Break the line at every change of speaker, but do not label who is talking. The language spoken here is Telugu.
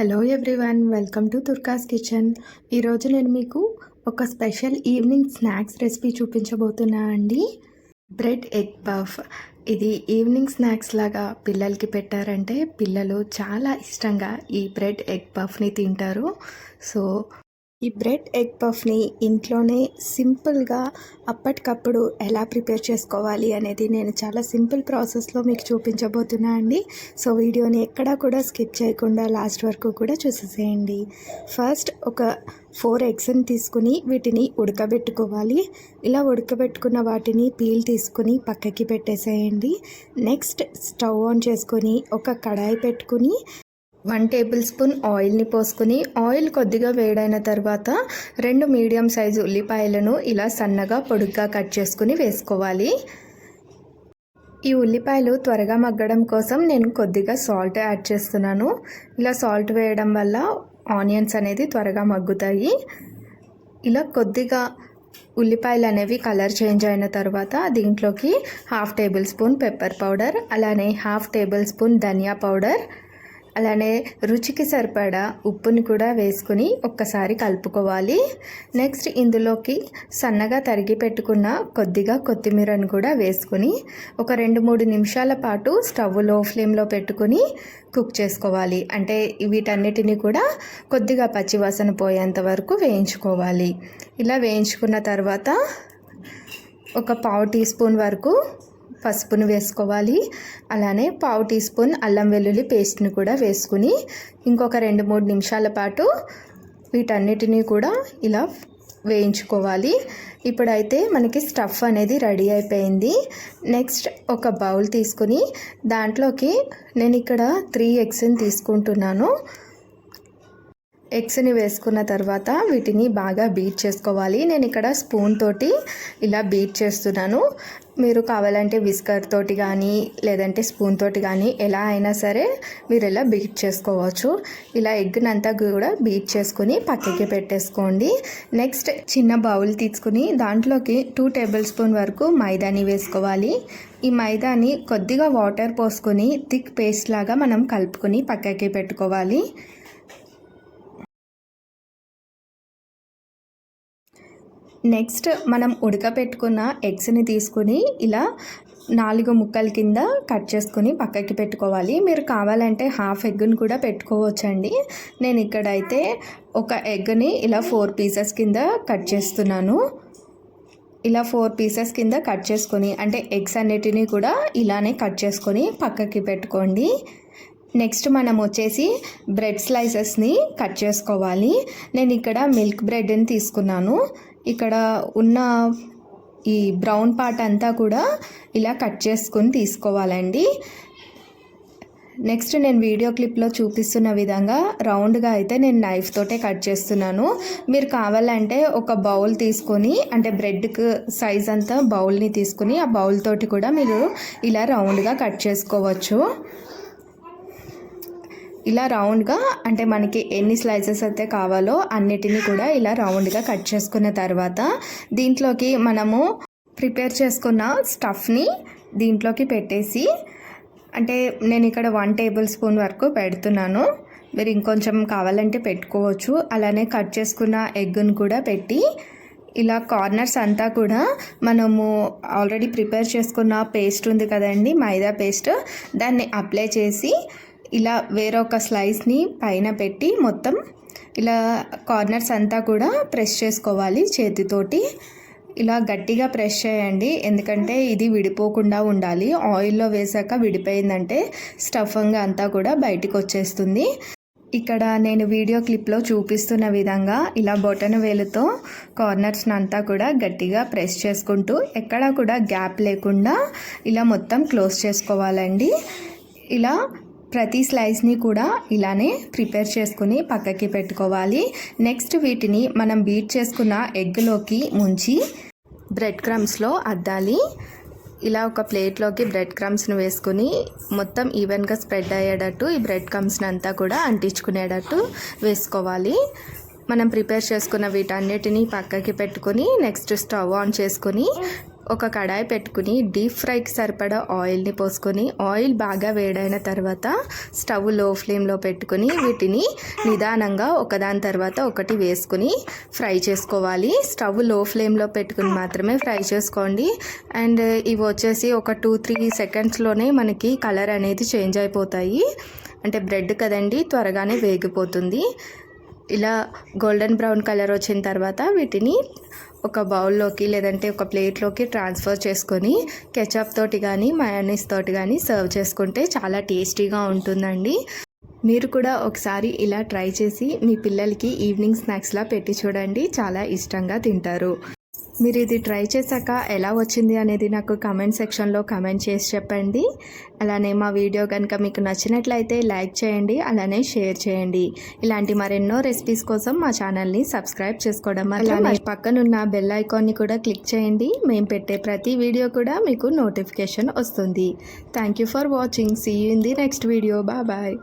Hello everyone welcome to Turkas kitchen ఈరోజు నేను మీకు ఒక స్పెషల్ ఈవినింగ్ స్నాక్స్ రెసిపీ చూపించబోతున్నా అండి. బ్రెడ్ ఎగ్ పఫ్ ఇది ఈవినింగ్ స్నాక్స్ లాగా పిల్లలకి పెట్టారంటే పిల్లలు చాలా ఇష్టంగా ఈ బ్రెడ్ ఎగ్ పఫ్ని తింటారు. సో ఈ బ్రెడ్ ఎగ్ పఫ్ని ఇంట్లోనే సింపుల్గా అప్పటికప్పుడు ఎలా ప్రిపేర్ చేసుకోవాలి అనేది నేను చాలా సింపుల్ ప్రాసెస్లో మీకు చూపించబోతున్నా అండి. సో వీడియోని ఎక్కడా కూడా స్కిప్ చేయకుండా లాస్ట్ వరకు కూడా చూసేసేయండి. ఫస్ట్ ఒక ఫోర్ ఎగ్స్ని తీసుకుని వీటిని ఉడకబెట్టుకోవాలి. ఇలా ఉడకబెట్టుకున్న వాటిని పీల్ తీసుకుని పక్కకి పెట్టేసేయండి. నెక్స్ట్ స్టవ్ ఆన్ చేసుకొని ఒక కడాయి పెట్టుకుని వన్ టేబుల్ స్పూన్ ఆయిల్ని పోసుకుని ఆయిల్ కొద్దిగా వేడైన తర్వాత రెండు మీడియం సైజు ఉల్లిపాయలను ఇలా సన్నగా పొడుగ్గా కట్ చేసుకుని వేసుకోవాలి. ఈ ఉల్లిపాయలు త్వరగా మగ్గడం కోసం నేను కొద్దిగా సాల్ట్ యాడ్ చేస్తున్నాను. ఇలా సాల్ట్ వేయడం వల్ల ఆనియన్స్ అనేది త్వరగా మగ్గుతాయి. ఇలా కొద్దిగా ఉల్లిపాయలు అనేవి కలర్ చేంజ్ అయిన తర్వాత దీంట్లోకి half tablespoon pepper powder అలానే హాఫ్ టేబుల్ స్పూన్ ధనియా పౌడర్ అలానే రుచికి సరిపడా ఉప్పుని కూడా వేసుకుని ఒక్కసారి కలుపుకోవాలి. నెక్స్ట్ ఇందులోకి సన్నగా తరిగి పెట్టుకున్న కొద్దిగా కొత్తిమీరను కూడా వేసుకుని ఒక రెండు మూడు నిమిషాల పాటు స్టవ్లో ఫ్లేమ్లో పెట్టుకుని కుక్ చేసుకోవాలి. అంటే వీటన్నిటిని కూడా కొద్దిగా పచ్చివాసన పోయేంత వరకు వేయించుకోవాలి. ఇలా వేయించుకున్న తర్వాత ఒక పావు టీ స్పూన్ వరకు పసుపును వేసుకోవాలి. అలానే పావు టీ స్పూన్ అల్లం వెల్లుల్లి పేస్ట్ని కూడా వేసుకుని ఇంకొక రెండు మూడు నిమిషాల పాటు వీటన్నిటినీ కూడా ఇలా వేయించుకోవాలి. ఇప్పుడైతే మనకి స్టఫ్ అనేది రెడీ అయిపోయింది. నెక్స్ట్ ఒక బౌల్ తీసుకుని దాంట్లోకి నేను ఇక్కడ త్రీ ఎగ్స్ని తీసుకుంటున్నాను. ఎగ్స్ని వేసుకున్న తర్వాత వీటిని బాగా బీట్ చేసుకోవాలి. నేను ఇక్కడ స్పూన్ తోటి ఇలా బీట్ చేస్తున్నాను. మీరు కావాలంటే విస్కర్ తోటి కానీ లేదంటే స్పూన్ తోటి కానీ ఎలా అయినా సరే మీరు ఇలా బీట్ చేసుకోవచ్చు. ఇలా ఎగ్నంతా కూడా బీట్ చేసుకుని పక్కకి పెట్టేసుకోండి. నెక్స్ట్ చిన్న బౌల్ తీసుకుని దాంట్లోకి టూ టేబుల్ స్పూన్ వరకు మైదాని వేసుకోవాలి. ఈ మైదాని కొద్దిగా వాటర్ పోసుకొని థిక్ పేస్ట్ లాగా మనం కలుపుకొని పక్కకి పెట్టుకోవాలి. నెక్స్ట్ మనం ఉడకపెట్టుకున్న ఎగ్స్ని తీసుకుని ఇలా నాలుగు ముక్కల కింద కట్ చేసుకుని పక్కకి పెట్టుకోవాలి. మీరు కావాలంటే హాఫ్ ఎగ్ని కూడా పెట్టుకోవచ్చండి. నేను ఇక్కడైతే ఒక ఎగ్ని ఇలా ఫోర్ పీసెస్ కింద కట్ చేస్తున్నాను. ఇలా ఫోర్ పీసెస్ కింద కట్ చేసుకొని అంటే ఎగ్స్ అన్నిటినీ కూడా ఇలానే కట్ చేసుకొని పక్కకి పెట్టుకోండి. నెక్స్ట్ మనం వచ్చేసి బ్రెడ్ స్లైసెస్ని కట్ చేసుకోవాలి. నేను ఇక్కడ మిల్క్ బ్రెడ్ని తీసుకున్నాను. ఇక్కడ ఉన్న ఈ బ్రౌన్ పార్ట్ అంతా కూడా ఇలా కట్ చేసుకొని తీసుకోవాలండి. నెక్స్ట్ నేను వీడియో క్లిప్లో చూపిస్తున్న విధంగా రౌండ్గా అయితే నేను నైఫ్ తోటే కట్ చేస్తున్నాను. మీరు కావాలంటే ఒక బౌల్ తీసుకొని అంటే బ్రెడ్కి సైజ్ అంతా బౌల్ని తీసుకుని ఆ బౌల్ తోటి కూడా మీరు ఇలా రౌండ్గా కట్ చేసుకోవచ్చు. ఇలా రౌండ్గా అంటే మనకి ఎన్ని స్లైసెస్ అయితే కావాలో అన్నిటినీ కూడా ఇలా రౌండ్గా కట్ చేసుకున్న తర్వాత దీంట్లోకి మనము ప్రిపేర్ చేసుకున్న స్టఫ్ని దీంట్లోకి పెట్టేసి అంటే నేను ఇక్కడ వన్ టేబుల్ స్పూన్ వరకు పెడుతున్నాను. మీరు ఇంకొంచెం కావాలంటే పెట్టుకోవచ్చు. అలానే కట్ చేసుకున్న ఎగ్ను కూడా పెట్టి ఇలా కార్నర్స్ అంతా కూడా మనము ఆల్రెడీ ప్రిపేర్ చేసుకున్న పేస్ట్ ఉంది కదండి మైదా పేస్ట్. దాన్ని అప్లై చేసి ఇలా వేరొక స్లైస్ని పైన పెట్టి మొత్తం ఇలా కార్నర్స్ అంతా కూడా ప్రెస్ చేసుకోవాలి చేతితోటి. ఇలా గట్టిగా ప్రెస్ చేయండి. ఎందుకంటే ఇది విడిపోకుండా ఉండాలి. ఆయిల్లో వేసాక విడిపోయిందంటే స్టఫంగ్ అంతా కూడా బయటికి వచ్చేస్తుంది. ఇక్కడ నేను వీడియో క్లిప్లో చూపిస్తున్న విధంగా ఇలా బొటన వేలుతో కార్నర్స్ని అంతా కూడా గట్టిగా ప్రెస్ చేసుకుంటూ ఎక్కడా కూడా గ్యాప్ లేకుండా ఇలా మొత్తం క్లోజ్ చేసుకోవాలండి. ఇలా ప్రతి స్లైస్ని కూడా ఇలానే ప్రిపేర్ చేసుకుని పక్కకి పెట్టుకోవాలి. నెక్స్ట్ వీటిని మనం బీట్ చేసుకున్న ఎగ్లోకి ముంచి బ్రెడ్ క్రమ్స్లో అద్దాలి. ఇలా ఒక ప్లేట్లోకి బ్రెడ్ క్రమ్స్ని వేసుకుని మొత్తం ఈవెన్గా స్ప్రెడ్ అయ్యేటట్టు ఈ బ్రెడ్ క్రమ్స్ని అంతా కూడా అంటించుకునేటట్టు వేసుకోవాలి. మనం ప్రిపేర్ చేసుకున్న వీటన్నిటిని పక్కకి పెట్టుకొని నెక్స్ట్ స్టవ్ ఆన్ చేసుకొని ఒక కడాయి పెట్టుకుని డీప్ ఫ్రైకి సరిపడా ఆయిల్ని పోసుకొని ఆయిల్ బాగా వేడైన తర్వాత స్టవ్లో ఫ్లేమ్లో పెట్టుకుని వీటిని నిదానంగా ఒకదాని తర్వాత ఒకటి వేసుకుని ఫ్రై చేసుకోవాలి. స్టవ్లో ఫ్లేమ్లో పెట్టుకుని మాత్రమే ఫ్రై చేసుకోండి. అండ్ ఇవి వచ్చేసి ఒక టూ త్రీ సెకండ్స్లోనే మనకి కలర్ అనేది చేంజ్ అయిపోతాయి. అంటే బ్రెడ్ కదండి త్వరగానే వేగిపోతుంది. ఇలా గోల్డెన్ బ్రౌన్ కలర్ వచ్చిన తర్వాత వీటిని ఒక బౌల్లోకి లేదంటే ఒక ప్లేట్లోకి ట్రాన్స్ఫర్ చేసుకొని కెచప్ తోటి కానీ మయోనీస్ తోటి కానీ సర్వ్ చేసుకుంటే చాలా టేస్టీగా ఉంటుందండి. మీరు కూడా ఒకసారి ఇలా ట్రై చేసి మీ పిల్లలకి ఈవినింగ్ స్నాక్స్లా పెట్టి చూడండి. చాలా ఇష్టంగా తింటారు. మీరు ఇది ట్రై చేశాక ఎలా వచ్చింది అనేది నాకు కమెంట్ సెక్షన్లో కమెంట్ చేసి చెప్పండి. అలానే మా వీడియో కనుక మీకు నచ్చినట్లయితే లైక్ చేయండి అలానే షేర్ చేయండి. ఇలాంటి మరెన్నో రెసిపీస్ కోసం మా ఛానల్ని సబ్స్క్రైబ్ చేసుకోవడం అలానే పక్కనున్న బెల్ ఐకాన్ని కూడా క్లిక్ చేయండి. మేము పెట్టే ప్రతి వీడియో కూడా మీకు నోటిఫికేషన్ వస్తుంది. Thank you for watching. See you in the next video bye bye